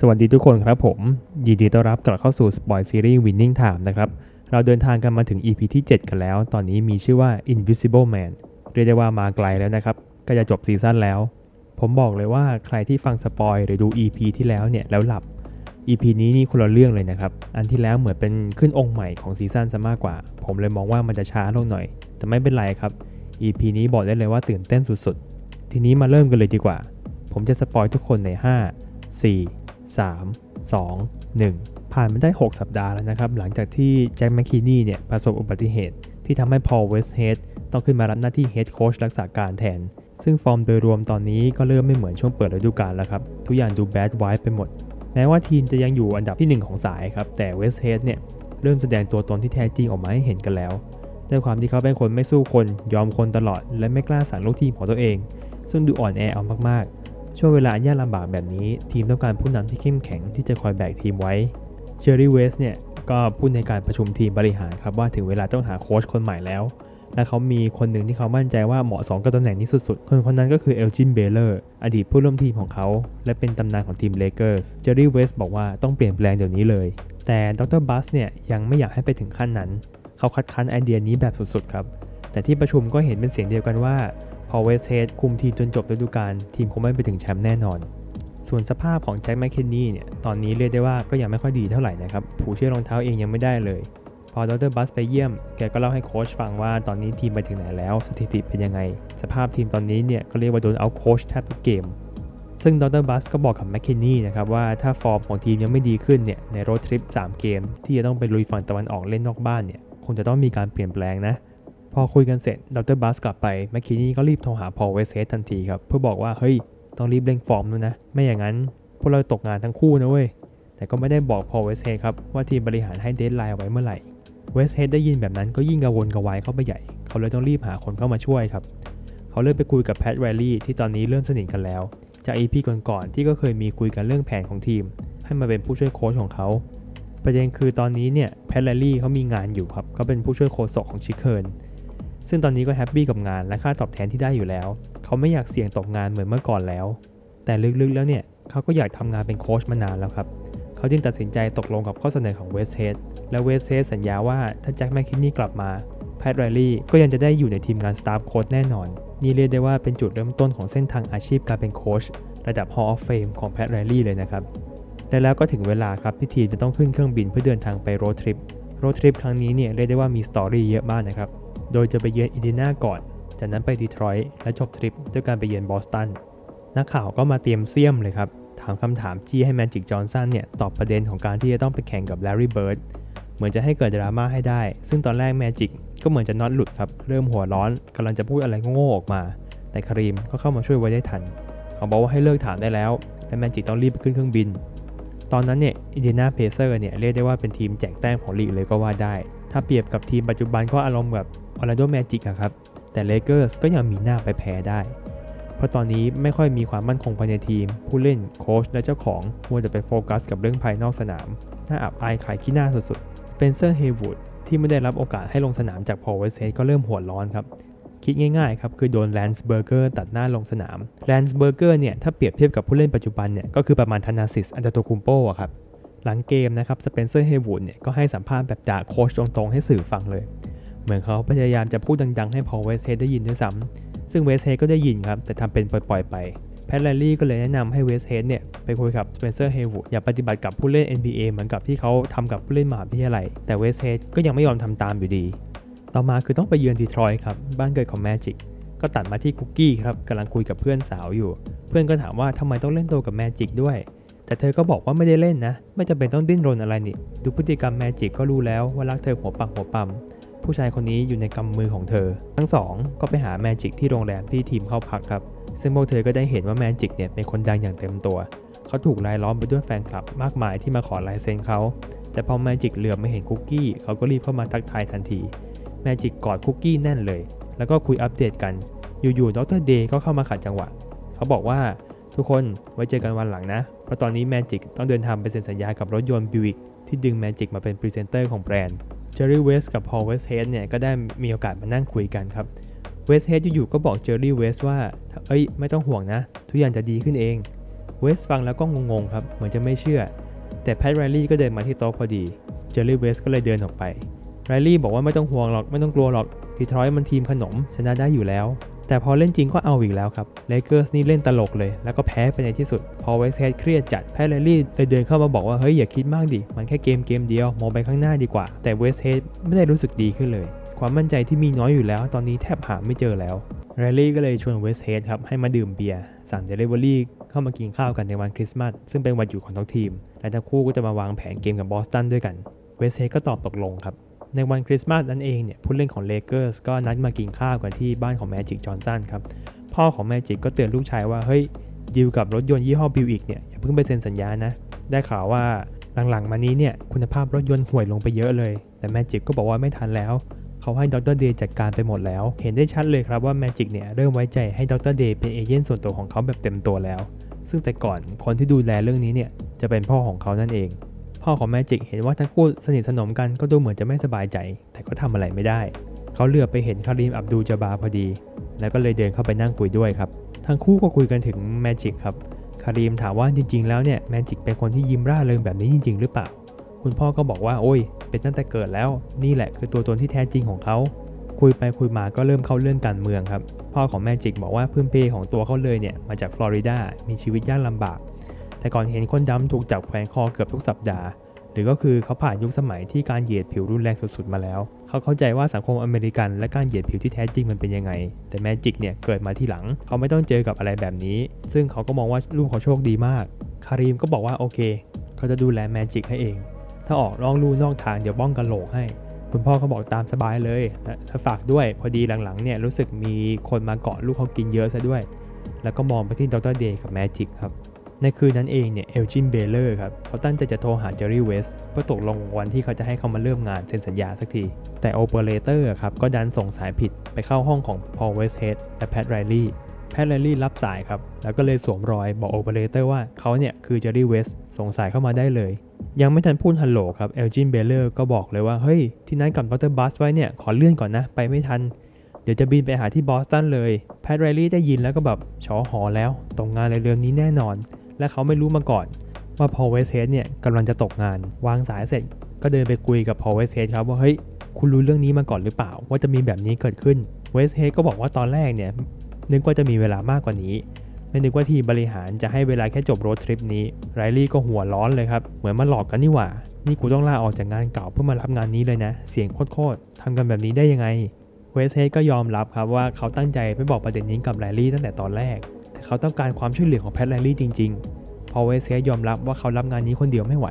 สวัสดีทุกคนครับผม ยินดีต้อนรับกลับเข้าสู่ Spoil Series Winning Time นะครับ เราเดินทางกันมาถึง EP ที่ 7 กันแล้ว ตอนนี้มีชื่อว่า Invisible Man เรียกได้ว่ามาไกลแล้วนะครับ ก็จะจบซีซั่นแล้ว ผมบอกเลยว่าใครที่ฟังสปอยหรือดู EP ที่แล้วเนี่ย แล้วหลับ EP นี้นี่คนละเรื่องเลยนะครับ อันที่แล้วเหมือนเป็นขึ้นองค์ใหม่ของซีซั่นซะมากกว่า ผมเลยมองว่ามันจะช้าลงหน่อย แต่ไม่เป็นไรครับ EP นี้บอกได้เลยว่าตื่นเต้นสุดๆ ทีนี้มาเริ่มกันเลยดีกว่า ผมจะสปอยทุกคนใน 5 4 3 2 1 ผ่านมาได้ 6 สัปดาห์แล้วนะครับ หลังจากที่แจ็คแมคคีนี่เนี่ยประสบอุบัติเหตุ ที่ทำให้พอลเวสเฮดต้องขึ้นมารับหน้าที่เฮดโค้ชรักษาการแทน ซึ่งฟอร์มโดยรวมตอนนี้ก็เริ่มไม่เหมือนช่วงเปิดฤดูกาลแล้วครับ ทุกอย่างดูแบดไวไปหมด แม้ว่าทีมจะยังอยู่อันดับที่ 1 ของสายครับ แต่เวสเฮดเนี่ยเริ่มแสดงตัวตนที่แท้จริงออกมาให้เห็นกันแล้วด้วยความที่เขาเป็นคนไม่สู้คนยอมคนตลอด และไม่กล้าสั่งลูกทีมของตัวเอง ซึ่งดูอ่อนแอเอามากๆ ช่วงเวลาอันยากลำบากแบบนี้ ทีมต้องการผู้นำที่เข้มแข็งที่จะคอยแบกทีมไว้เจอร์รี่เวสเนี่ยก็พูดในการประชุมทีมบริหารครับว่าถึงเวลาต้องหาโค้ชคนใหม่แล้ว และเขามีคนหนึ่งที่เขามั่นใจว่าเหมาะสมกับตำแหน่งนี้สุดๆ คนคนนั้นก็คือเอลจินเบเลอร์อดีตผู้ร่วมทีมของเขา และเป็นตำนานของทีมเลเกอร์สเจอร์รี่เวสบอกว่าต้องเปลี่ยนแปลงเดี๋ยวนี้เลย แต่ดรบัสเนี่ยยังไม่อยากให้ไปถึงขั้นนั้น เขาคัดค้านไอเดียนี้แบบสุดๆครับแต่ที่ประชุมก็เห็นเป็นเสียงเดียวกันว่า อเวสเฮดคุมทีมจนจบฤดูกาลทีมคงไม่ไปถึงแชมป์แน่นอน ส่วนสภาพของแจ็คแมคเคนนี่เนี่ยตอนนี้เรียกได้ว่าก็ยังไม่ค่อยดีเท่าไหร่นะครับผูเชือกรองเท้าเองยังไม่ได้เลย พอดรบัสไปเยี่ยม แกก็เล่าให้โค้ชฟังว่าตอนนี้ทีมไปถึงไหนแล้วสถิติเป็นยังไง สภาพทีมตอนนี้เนี่ยก็เรียกว่าโดนเอาโค้ชแทบทุกเกมซึ่งดรบัสก็บอกกับแมคเคนนี่นะครับว่าถ้าฟอร์มของทีมยังไม่ดีขึ้นเนี่ยในโรดทริป 3 เกม ที่จะต้องไปลุยฝั่งตะวันออกเล่นนอกบ้านเนี่ยคงจะต้องมีการเปลี่ยนแปลงนะ พอคุยกันเสร็จดรบัสกลับไปแมคคินี่ก็รีบโทรหาพอลเวสเฮดทันทีครับ เพื่อบอกว่าเฮ้ย ต้องรีบเร่งฟอร์มแล้วนะ ไม่อย่างนั้นพวกเราตกงานทั้งคู่นะเว้ย แต่ก็ไม่ได้บอกพอลเวสเฮดครับว่าทีมบริหารให้เดทไลน์ไว้เมื่อไหร่เวสเฮดได้ยินแบบนั้นก็ยิ่งกังวลกระวายเข้าไปใหญ่ เขาเลยต้องรีบหาคนเข้ามาช่วยครับ เขาเลยไปคุยกับแพทแวลลี่ที่ตอนนี้เริ่มสนิทกันแล้ว จากอีพีก่อนๆที่ก็เคยมีคุยกันเรื่องแผนของทีม ให้มาเป็นผู้ช่วยโค้ชของเขาประเด็นคือตอนนี้เนี่ยแพทแวลลี่เขามีงานอยู่ครับเขาเป็นผู้ช่วยโค้ชของชิคเคิร์น ซึ่งตอนนี้ก็แฮปปี้กับงานและค่าตอบแทนที่ได้อยู่แล้ว เขาไม่อยากเสี่ยงตกงานเหมือนเมื่อก่อนแล้ว แต่ลึกๆแล้วเนี่ยเขาก็อยากทำงานเป็นโค้ชมานานแล้วครับ เขาจึงตัดสินใจตกลงกับข้อเสนอของเวสเฮดและเวสเฮดสัญญาว่าถ้าแจ็คแมคคินนี่กลับมาแพทไรลี่ก็ยังจะได้อยู่ในทีมงานสตาฟโค้ชแน่นอน นี่เรียกได้ว่าเป็นจุดเริ่มต้นของเส้นทางอาชีพการเป็นโค้ชระดับ Hall of Fame ของแพทไรลี่เลยนะครับและแล้วก็ถึงเวลาครับที่ทีมจะต้องขึ้นเครื่องบินเพื่อเดินทางไปโรดทริปโรดทริปครั้งนี้เนี่ยเรียกได้ว่ามีสตอรี่เยอะมากนะครับ โดยจะไปเยือนอินเดียนาก่อน จากนั้นไปดีทรอยต์และจบทริปด้วยการไปเยือนบอสตัน นักข่าวก็มาเตรียมเสียมเลยครับ ถามคำถามจี้ให้แมนจิกจอห์นสันเนี่ยตอบประเด็นของการที่จะต้องไปแข่งกับแลร์รี่เบิร์ดเหมือนจะให้เกิดดราม่าให้ได้ ซึ่งตอนแรกแมจิกก็เหมือนจะน็อตหลุดครับ เริ่มหัวร้อนกำลังจะพูดอะไรโง่ๆออกมา แต่คารีมก็เข้ามาช่วยไว้ได้ทัน เขาบอกว่าให้เลิกถามได้แล้ว และแมจิกต้องรีบไปขึ้นเครื่องบิน ตอนนั้นเนี่ยอินเดียนาเพเซอร์เนี่ยเรียกได้ว่าเป็นทีมแจกแต้มของลีกเลยก็ว่าได้ ถ้าเปรียบกับทีมปัจจุบันก็อารมณ์แบบออร์แลนโดแมจิกอะครับ แต่เลเกอร์สก็ยังมีหน้าไปแพ้ได้ เพราะตอนนี้ไม่ค่อยมีความมั่นคงภายในทีม ผู้เล่นโค้ชและเจ้าของมัวแต่ไปโฟกัสกับเรื่องภายนอกสนามน่าอับอายขายขี้หน้าสุดๆ สเปนเซอร์เฮวูดที่ไม่ได้รับโอกาสให้ลงสนามจากพอลเวสเซก็เริ่มหัวร้อนครับคิดง่ายๆครับคือโดนแลนส์เบอร์เกอร์ตัดหน้าลงสนามแลนส์เบอร์เกอร์เนี่ยถ้าเปรียบเทียบกับผู้เล่นปัจจุบันเนี่ยก็คือประมาณธนาซิสอันเดโตคุมโปอะครับ หลังเกมนะครับสเปนเซอร์เฮวูดเนี่ยก็ให้สัมภาษณ์แบบด่าโค้ชตรงๆ ให้สื่อฟังเลย เหมือนเขาพยายามจะพูดดังๆ ให้พอเวสเฮดได้ยินด้วยซ้ำซึ่งเวสเฮดก็ได้ยินครับ แต่ทำเป็นปล่อยๆไปแพทแลลี่ก็เลยแนะนำให้เวสเฮดเนี่ยไปคุยกับสเปนเซอร์เฮวูดอย่าปฏิบัติกับผู้เล่น NBA เหมือนกับที่เขาทำกับผู้เล่นมหาวิทยาลัย แต่เวสเฮดก็ยังไม่ยอมทำตามอยู่ดี ต่อมาคือต้องไปเยือนดีทรอยต์ครับบ้านเกิดของแมจิกก็ตัดมาที่คุกกี้ครับกำลังคุยกับเพื่อนสาวอยู่ เพื่อนก็ถามว่าทำไมต้องเล่นโตกับแมจิกด้วย แต่เธอก็บอกว่าไม่ได้เล่นนะ ไม่จำเป็นต้องดิ้นรนอะไรนี่ ดูพฤติกรรมแมจิกก็รู้แล้วว่ารักเธอหัวปักหัวปั๊มผู้ชายคนนี้อยู่ในกำมือของเธอ ทั้งสองก็ไปหาแมจิกที่โรงแรมที่ทีมเข้าพักครับ ซึ่งพวกเธอก็ได้เห็นว่าแมจิกเนี่ยเป็นคนดังอย่างเต็มตัว เขาถูกรายล้อมไปด้วยแฟนคลับมากมายที่มาขอลายเซ็นเขา แต่พอแมจิกเหลือบไม่เห็นคุกกี้เขาก็รีบเข้ามาทักทายทันที แมจิกกอดคุกกี้แน่นเลย แล้วก็คุยอัปเดตกัน อยู่ๆ ดรเดย์ก็เข้ามาขัดจังหวะ เขาบอกว่า ทุกคนไว้เจอกันวันหลังนะ เพราะตอนนี้แมจิกต้องเดินทางไปเซ็นสัญญากับรถยนต์บิวิกที่ดึงแมจิกมาเป็นพรีเซนเตอร์ของแบรนด์เจอร์รี่เวสกับพอลเวสเฮดเนี่ยก็ได้มีโอกาสมานั่งคุยกันครับเวสเฮดอยู่ๆก็บอกเจอร์รี่เวสว่า เอ้ยไม่ต้องห่วงนะ ทุกอย่างจะดีขึ้นเอง เวสฟังแล้วก็งงๆครับเหมือนจะไม่เชื่อ แต่แพทไรลี่ก็เดินมาที่โต๊ะพอดี เจอร์รี่เวสก็เลยเดินออกไปไรลี่บอกว่าไม่ต้องห่วงหรอกไม่ต้องกลัวหรอกดีทรอยมันทีมขนมชนะได้อยู่แล้ว แต่พอเล่นจริงก็เอาอีกแล้วครับเลเกอร์สนี่เล่นตลกเลย แล้วก็แพ้ไปในที่สุด พอเวสเฮดเครียดจัดแพทไรลี่เลยเดินเข้ามาบอกว่า เฮ้ยอย่าคิดมากดิ มันแค่เกมเกมเดียว มองไปข้างหน้าดีกว่า แต่เวสเฮดไม่ได้รู้สึกดีขึ้นเลย ความมั่นใจที่มีน้อยอยู่แล้ว ตอนนี้แทบหาไม่เจอแล้วไรลี่ก็เลยชวนเวสเฮดครับให้มาดื่มเบียร์สั่งเดลิเวอรี่เข้ามากินข้าวกันในวันคริสต์มาสซึ่งเป็นวันหยุดของทั้งทีม และทั้งคู่ก็จะมาวางแผนเกมกับบอสตันด้วยกันเวสเฮดก็ตอบตกลงครับ ในวันคริสต์มาสนั่นเองเนี่ยผู้เล่นของเลเกอร์สก็นัดมากินข้าวกันที่บ้านของแมจิกจอห์นสันครับ พ่อของแมจิกก็เตือนลูกชายว่า เฮ้ยดีลกับรถยนต์ยี่ห้อบิวอีกเนี่ยอย่าเพิ่งไปเซ็นสัญญานะ ได้ข่าวว่าหลังๆ มานี้เนี่ยคุณภาพรถยนต์ห่วยลงไปเยอะเลย แต่แมจิกก็บอกว่าไม่ทันแล้ว เขาให้ดรเดย์จัดการไปหมดแล้ว เห็นได้ชัดเลยครับว่าแมจิกเนี่ยเริ่มไว้ใจให้ดรเดย์เป็นเอเย่นส่วนตัวของเขาแบบเต็มตัวแล้ว ซึ่งแต่ก่อนคนที่ดูแลเรื่องนี้เนี่ยจะเป็นพ่อของเขานั่นเอง พ่อของแมจิกเห็นว่าทั้งคู่สนิทสนมกันก็ดูเหมือนจะไม่สบายใจ แต่ก็ทำอะไรไม่ได้ เขาเหลือบไปเห็นคารีมอับดูลจาบาพอดี แล้วก็เลยเดินเข้าไปนั่งคุยด้วยครับ ทั้งคู่ก็คุยกันถึงแมจิกครับคารีมถามว่าจริง ๆ แล้วเนี่ยแมจิกเป็นคนที่ยิ้มร่าเริงแบบนี้จริง ๆ หรือเปล่า คุณพ่อก็บอกว่าโอ้ย เป็นตั้งแต่เกิดแล้ว นี่แหละคือตัวตนที่แท้จริงของเขาคุยไปคุยมาก็เริ่มเข้าเรื่องการเมืองครับ พ่อของแมจิกบอกว่าพื้นเพของตัวเขาเลยเนี่ยมาจากฟลอริดา มีชีวิตยากลำบาก แต่ก่อนเห็นคนดำถูกจับแขวนคอเกือบทุกสัปดาห์ หรือก็คือเขาผ่านยุคสมัยที่การเหยียดผิวรุนแรงสุดๆมาแล้ว เขาเข้าใจว่าสังคมอเมริกันและการเหยียดผิวที่แท้จริงมันเป็นยังไง แต่แมจิกเนี่ยเกิดมาที่หลัง เขาไม่ต้องเจอกับอะไรแบบนี้ ซึ่งเขาก็มองว่าลูกเขาโชคดีมาก คารีมก็บอกว่าโอเค เขาจะดูแลแมจิกให้เอง ถ้าออกล่องลู่นอกทางเดี๋ยวบ้องกันโหลกให้คุณพ่อเขาบอกตามสบายเลยและฝากด้วยพอดีหลังๆเนี่ยรู้สึกมีคนมาเกาะลูกเขากินเยอะซะด้วย แล้วก็มองไปที่ดรเดย์กับแมจิกครับ ในคืนนั้นเองเนี่ยเอลจินเบเลอร์ครับเขาตั้งใจจะโทรหาเจอรี่เวสเพื่อตกลงวันที่เขาจะให้เขามาเริ่มงานเซ็นสัญญาสักที แต่โอเปอเรเตอร์ครับก็ดันส่งสายผิดไปเข้าห้องของพอลเวสเฮดและแพทไรลี่แพทไรลี่รับสายครับ แล้วก็เลยสวมรอยบอกโอเปอเรเตอร์ว่าเขาเนี่ยคือเจอรี่เวสส่งสายเข้ามาได้เลย ยังไม่ทันพูดฮัลโหลครับเอลจินเบเลอร์ก็บอกเลยว่าเฮ้ยที่นัดกับดรบัสไว้เนี่ยขอเลื่อนก่อนนะไปไม่ทันเดี๋ยวจะบินไปหาที่บอสตันเลย แพทไรลี่ได้ยินแล้วก็แบบชอหอแล้ว ตรงงานเร็วๆนี้แน่นอน และเขาไม่รู้มาก่อน ว่าพอเวสเฮดเนี่ยกำลังจะตกงาน วางสายเสร็จ ก็เดินไปคุยกับพอเวสเฮดครับว่าเฮ้ยคุณรู้เรื่องนี้มาก่อนหรือเปล่า ว่าจะมีแบบนี้เกิดขึ้นเวสเฮดก็บอกว่าตอนแรกเนี่ยนึกว่าจะมีเวลามากกว่านี้ไม่นึกว่าทีบริหารจะให้เวลาแค่จบโรดทริปนี้ไรลี่ก็หัวร้อนเลยครับ เหมือนมาหลอกกันนี่หว่า นี่กูต้องลาออกจากงานเก่าเพื่อมารับงานนี้เลยนะ เสียงโคตรๆทำกันแบบนี้ได้ยังไงเวสเฮดก็ยอมรับครับว่าเขาตั้งใจไม่บอกประเด็นนี้กับไรลี่ตั้งแต่ตอนแรก เขาต้องการความช่วยเหลือของแพทไรลี่จริงๆ พอเวสเฮดยอมรับว่าเขารับงานนี้คนเดียวไม่ไหว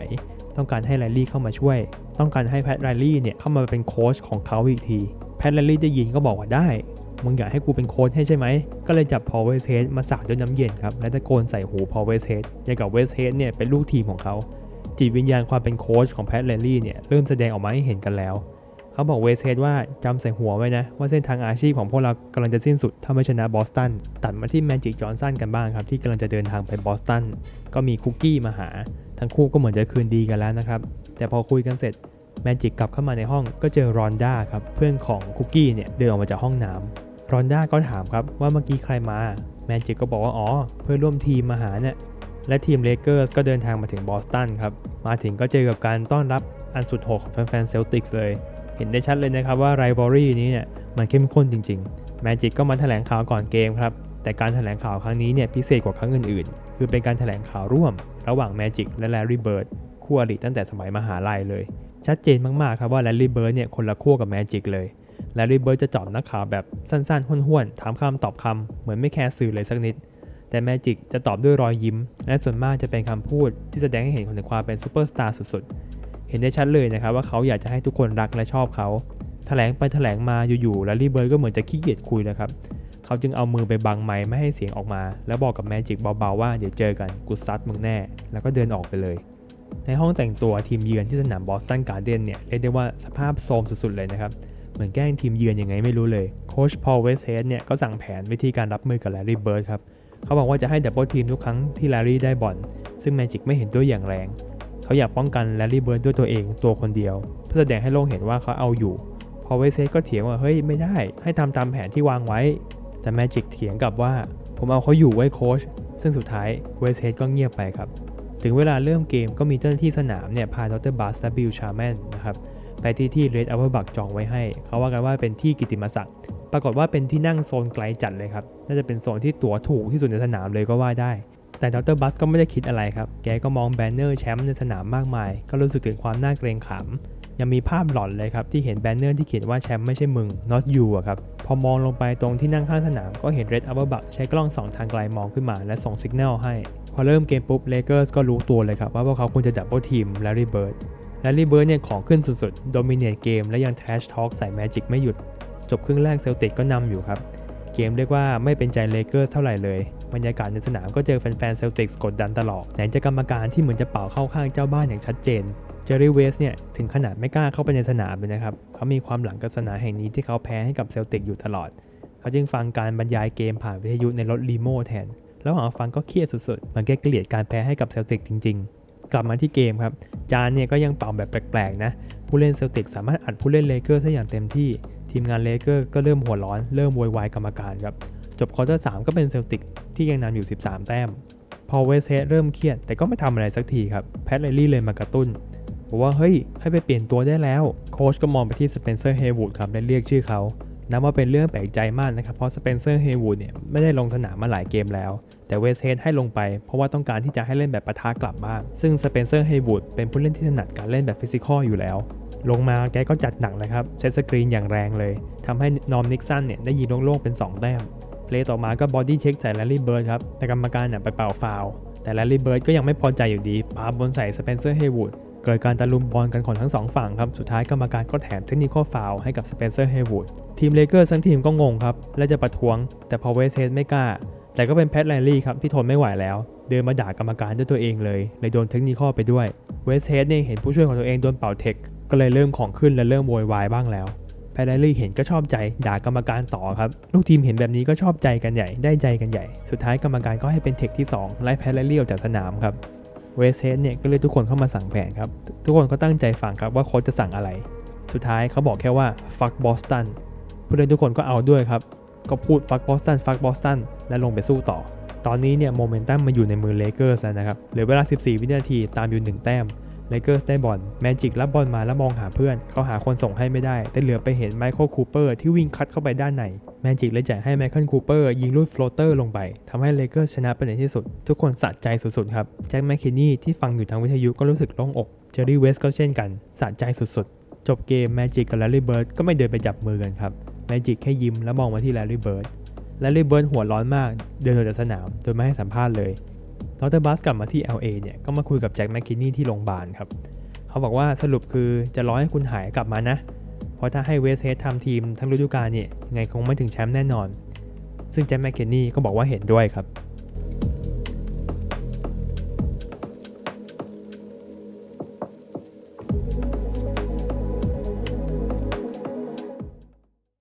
ต้องการให้ไรลี่เข้ามาช่วย ต้องการให้แพทไรลี่เนี่ยเข้ามาเป็นโค้ชของเขาอีกที แพทไรลี่ได้ยินก็บอกว่าได้ มึงอยากให้กูเป็นโค้ชให้ใช่ไหม ก็เลยจับพอเวสเฮดมาสาดด้วยน้ำเย็นครับ และตะโกนใส่หูพอเวสเฮดอย่างกับเวสเฮดเนี่ยเป็นลูกทีมของเขา จิตวิญญาณความเป็นโค้ชของแพทแรลลี่เนี่ยเริ่มแสดงออกมาให้เห็นกันแล้ว เขาบอกเวสเฮดว่าจำใส่หัวไว้นะ ว่าเส้นทางอาชีพของพวกเรากำลังจะสิ้นสุด ถ้าไม่ชนะบอสตัน ตัดมาที่แมจิกจอห์นสันกันบ้างครับ ที่กำลังจะเดินทางไปบอสตัน ก็มีคุกกี้มาหา ทั้งคู่ก็เหมือนจะคืนดีกันแล้วนะครับ แต่พอคุยกันเสร็จแมจิกกลับเข้ามาในห้องก็เจอรอนด้าครับเพื่อนของคุกกี้เนี่ยเดินออกมาจากห้องน้ำรอนด้าก็ถามครับว่าเมื่อกี้ใครมาแมจิกก็บอกว่าอ๋อเพื่อนร่วมทีมมาหาเนี่ยและทีมเลเกอร์สก็เดินทางมาถึงบอสตันครับมาถึงก็เจอกับการต้อนรับอันสุดโหดของแฟนๆเซลติกส์เลย เห็นได้ชัดเลยนะครับว่าไรบอรี่นี้เนี่ยมันเข้มข้นจริงๆแมจิกก็มาแถลงข่าวก่อนเกมครับแต่การแถลงข่าวครั้งนี้เนี่ยพิเศษกว่าครั้งอื่นๆ คือเป็นการแถลงข่าวร่วม ระหว่างแมจิกและแลรี่เบิร์ดคู่อริตั้งแต่สมัยมหาลัยเลย ชัดเจนมากๆครับว่าแลรี่เบิร์ดเนี่ยคนละขั้วกับแมจิกเลยแลรี่เบิร์ดจะจอบนักข่าวแบบสั้นๆห้วนๆถามคำตอบคำเหมือนไม่แคร์สื่อเลยสักนิด แต่แมจิกจะตอบด้วยรอยยิ้ม และส่วนมากจะเป็นคำพูดที่แสดงให้เห็นถึงความเป็นซูเปอร์สตาร์สุดๆ เห็นได้ชัดเลยนะครับว่าเขาอยากจะให้ทุกคนรักและชอบเขาแถลงไปแถลงมาอยู่ๆแล้วรีเบิร์ดก็เหมือนจะขี้เกียจคุยแล้วครับเขาจึงเอามือไปบังไม้ไม่ให้เสียงออกมา แล้วบอกกับแมจิกเบาๆว่าเดี๋ยวเจอกันกูซัดมึงแน่ แล้วก็เดินออกไปเลย ในห้องแต่งตัวทีมเยือนที่สนามบอสตันการ์เดนเนี่ยเรียกได้ว่าสภาพโทรมสุดๆเลยนะครับเหมือนแกล้งทีมเยือนยังไงไม่รู้เลยโค้ชพอลเวสเฮดเนี่ยก็สั่งแผนวิธีการรับมือกับแลรี่เบิร์ดครับเขาบอกว่าจะให้ดับเบิลทีมทุกครั้งที่แลรี่ได้บอลซึ่งแมจิกไม่เห็นด้วยอย่างแรง เขาอยากป้องกันแลรี่เบิร์ดด้วยตัวเองตัวคนเดียว เพื่อแสดงให้โลกเห็นว่าเขาเอาอยู่ พอเวสเซก็เถียงว่าเฮ้ยไม่ได้ให้ทำตามแผนที่วางไว้ แต่แมจิกเถียงกลับว่า ผมเอาเขาอยู่ไว้โค้ชซึ่งสุดท้ายเวสเฮดก็เงียบไปครับ ถึงเวลาเริ่มเกมก็มีเจ้าหน้าที่สนามเนี่ยพาดรบัสและบิลชาร์แมนนะครับไปที่ที่เรดอัลเบอร์บักจองไว้ให้ เขาว่ากันว่าเป็นที่กิตติมศักดิ์ปรากฏว่าเป็นที่นั่งโซนไกลจัดเลยครับ น่าจะเป็นโซนที่ตั๋วถูกที่สุดในสนามเลยก็ว่าได้ แต่ดรบัสก็ไม่ได้คิดอะไรครับ แกก็มองแบนเนอร์แชมป์ในสนามมากมาย ก็รู้สึกถึงความน่าเกรงขามยังมีภาพหลอนเลยครับ ที่เห็นแบนเนอร์ที่เขียนว่าแชมป์ไม่ใช่มึง not you อะครับ พอมองลงไปตรงที่นั่งข้างสนามก็เห็นเรดอัลเบอร์บักใช้กล้องสองทางไกลมองขึ้นมาและส่งสัญญาณให้ พอเริ่มเกมปุ๊บเลเกอร์สก็รู้ตัวเลยครับ ว่าพวกเขาควรจะดับเบิลทีมแลรี่เบิร์ดแลรี่เบิร์ดเนี่ยของขึ้นสุดๆโดมิเนตเกมและยังแทชทอ l k ใส่แมจิกไม่หยุด จบครึ่งแรกเซลติกก็นำอยู่ครับ เกมเรียกว่าไม่เป็นใจเลเกอร์เท่าไหร่เลย บรรยากาศในสนามก็เจอแฟนๆเซลติกกดดันตลอดไหนจะกรรมการที่เหมือนจะเป่าเข้าข้างเจ้าบ้านอย่างชัดเจนเจอร์รี่เวสเนี่ยถึงขนาดไม่กล้าเข้าไปในสนามเลยนะครับเขามีความหลังกับสนามแห่งนี้ที่เขาแพ้ให้กับเซลติกอยู่ตลอด เขาจึงฟังการบรรยายเกมผ่านวิทยุในรถลีโม่แทนระหว่างฟังก็เครียดสุดๆ มันแกเกลียดการแพ้ให้กับเซลติกจริง ๆ กลับมาที่เกมครับ จานเนี่ยก็ยังเป่าแบบแปลกๆนะ ผู้เล่นเซลติกสามารถอัดผู้เล่นเลเกอร์ได้อย่างเต็มที่ ทีมงานเลเกอร์ก็เริ่มหัวร้อนเริ่มโวยวายกรรมการครับ จบคอร์เตอร์สก็เป็นเซลติกที่ยังนำอยู่ 13 แต้ม พอเวสเฮเริ่มเครียดแต่ก็ไม่ทำอะไรสักทีครับแพทเลลี่เลยมากระตุ้นบอกว่าเฮ้ยให้ไปเปลี่ยนตัวได้แล้ว โค้ชก็มองไปที่สเปนเซอร์เฮวูดครับและเรียกชื่อเขา นับว่าเป็นเรื่องแปลกใจมากนะครับ เพราะสเปนเซอร์เฮวูดเนี่ยไม่ได้ลงสนามมาหลายเกมแล้ว แต่เวสเฮดให้ลงไปเพราะว่าต้องการที่จะให้เล่นแบบปะทะกลับบ้าง ซึ่งสเปนเซอร์เฮวูดเป็นผู้เล่นที่ถนัดการเล่นแบบฟิสิกอลอยู่แล้ว ลงมาแกก็จัดหนักเลยครับเซตสกรีนอย่างแรงเลยทำให้นอมนิกสันเนี่ยได้ยิงโล่งๆเป็น 2 แต้มเพลย์ต่อมาก็บอดี้เช็คใส่แลลี่เบิร์ดครับแต่กรรมการเนี่ยไปเป่าฟาวแต่แลลี่เบิร์ดก็ยังไม่พอใจอยู่ดีปาบอลใส่สเปนเซอร์เฮวูด เกิดการตะลุมบอลกันของทั้งสองฝั่งครับ สุดท้ายกรรมการก็แถมเทคนิคอฟาวให้กับสเปนเซอร์เฮวูดทีมเลเกอร์ทั้งทีมก็งงครับ และจะประท้วง แต่พอเวสเฮดไม่กล้า แต่ก็เป็นแพทแลนลี่ครับที่ทนไม่ไหวแล้ว เดินมาด่ากรรมการด้วยตัวเองเลยเลยโดนเทคนิคอไปด้วยเวสเฮดเนี่ยเห็นผู้ช่วยของตัวเองโดนเป่าเทคก็เลยเริ่มของขึ้นและเริ่มโวยวายบ้างแล้วแพทแลนลี่เห็นก็ชอบใจด่ากรรมการต่อครับ ลูกทีมเห็นแบบนี้ก็ชอบใจกันใหญ่ได้ใจกันใหญ่ สุดท้ายกรรมการก็ให้เป็นเทคที่สองไล่แพทแลลี่ออกจากสนามครับ เวสเฮดเนี่ยก็เลยทุกคนเข้ามาสั่งแผนครับ ทุกคนก็ตั้งใจฟังครับว่าโค้ชจะสั่งอะไร สุดท้ายเขาบอกแค่ว่า fuck Boston ผู้เล่นทุกคนก็เอาด้วยครับ ก็พูด fuck Boston fuck Boston และลงไปสู้ต่อ ตอนนี้เนี่ยโมเมนตัมมาอยู่ในมือเลเกอร์แล้วนะครับ เหลือเวลา 14 วินาทีตามอยู่ 1 แต้ม เลเกอร์สได้บอลแมจิกรับบอลมาแล้วมองหาเพื่อน เขาหาคนส่งให้ไม่ได้ แต่เหลือไปเห็นไมเคิลคูเปอร์ที่วิ่งคัดเข้าไปด้านในแมจิกเลยจ่ายให้ไมเคิลคูเปอร์ยิงลูดโฟลเตอร์ลงไปทำให้เลเกอร์ชนะไปในที่สุด ทุกคนสะใจสุดๆครับแจ็คแมคเคนนี่ที่ฟังอยู่ทางวิทยุก็รู้สึกโล่งอกเจอร์รี่เวสก็เช่นกันสะใจสุดๆ จบเกมแมจิกกับแลลี่เบิร์ดก็ไม่เดินไปจับมือกันครับแมจิกแค่ยิ้มแล้วมองมาที่แลลี่เบิร์ดแลลี่เบิร์ดหัวร้อนมาก เดินออกจากสนามโดยไม่ให้สัมภาษณ์เลย ดรบัสกลับมาที่ LA เนี่ยก็มาคุยกับแจ็คแมคคินนี่ที่โรงพยาบาลครับ เขาบอกว่าสรุปคือจะรอให้คุณหายกลับมานะ เพราะถ้าให้เวสเฮดทำทีมทั้งฤดูกาลเนี่ยยังไงคงไม่ถึงแชมป์แน่นอน ซึ่งแจ็คแมคคินนี่ก็บอกว่าเห็นด้วยครับ